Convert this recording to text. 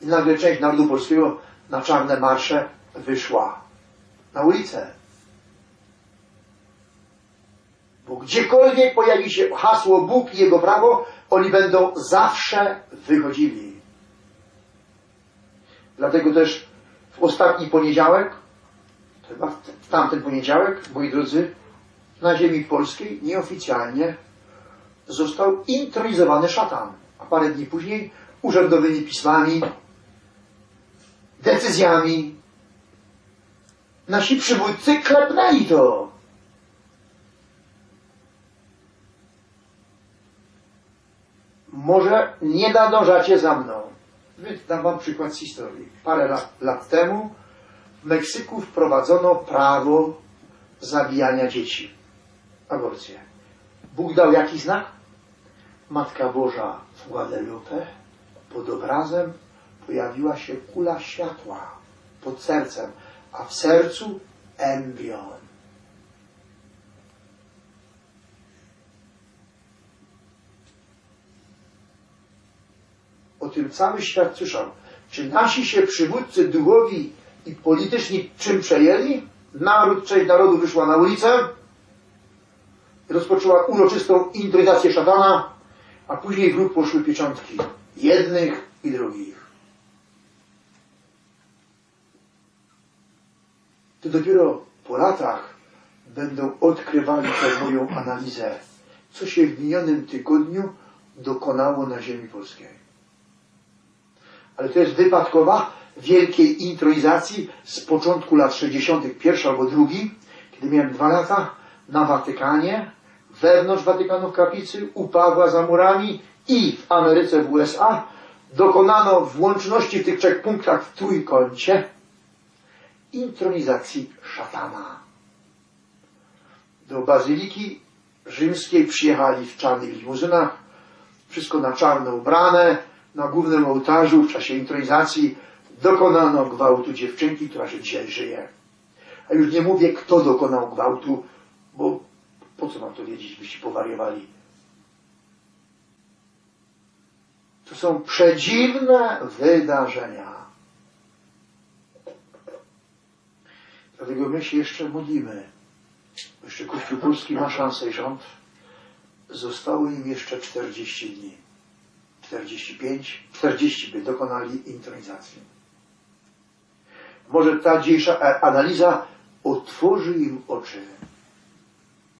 I nagle część narodu polskiego na czarne marsze wyszła na ulicę. Bo gdziekolwiek pojawi się hasło Bóg i Jego prawo, oni będą zawsze wychodzili. Dlatego też w ostatni poniedziałek, chyba w tamten poniedziałek, moi drodzy, na ziemi polskiej nieoficjalnie został intronizowany szatan. A parę dni później urzędowymi pismami, decyzjami nasi przywódcy klepnęli to. Może nie nadążacie za mną. Dam wam przykład z historii. Parę lat, lat temu w Meksyku wprowadzono prawo zabijania dzieci. Aborcję. Bóg dał jaki znak? Matka Boża w Guadalupe pod obrazem pojawiła się kula światła pod sercem, a w sercu embrion. O tym cały świat słyszał. Czy nasi się przywódcy duchowi i polityczni czym przejęli? Naród, część narodu wyszła na ulicę, rozpoczęła uroczystą intronizację szatana, a później w ruch poszły pieczątki jednych i drugich. To dopiero po latach będą odkrywali tę moją analizę, co się w minionym tygodniu dokonało na ziemi polskiej. Ale to jest wypadkowa wielkiej intronizacji z początku lat 60. pierwszy albo drugi, kiedy miałem dwa lata na Watykanie, wewnątrz Watykanu w kaplicy, u Pawła za murami i w Ameryce, w USA dokonano w łączności w tych trzech punktach w trójkącie intronizacji szatana. Do Bazyliki Rzymskiej przyjechali w czarnych limuzynach, wszystko na czarno ubrane, na głównym ołtarzu w czasie intronizacji dokonano gwałtu dziewczynki, która się dzisiaj żyje. A już nie mówię, kto dokonał gwałtu, bo po co mam to wiedzieć, byście powariowali. To są przedziwne wydarzenia. My się jeszcze modlimy. Jeszcze Kościół Polski ma szansę i rząd. Zostało im jeszcze 40 dni. 45, 40 by dokonali intronizacji. Może ta dzisiejsza analiza otworzy im oczy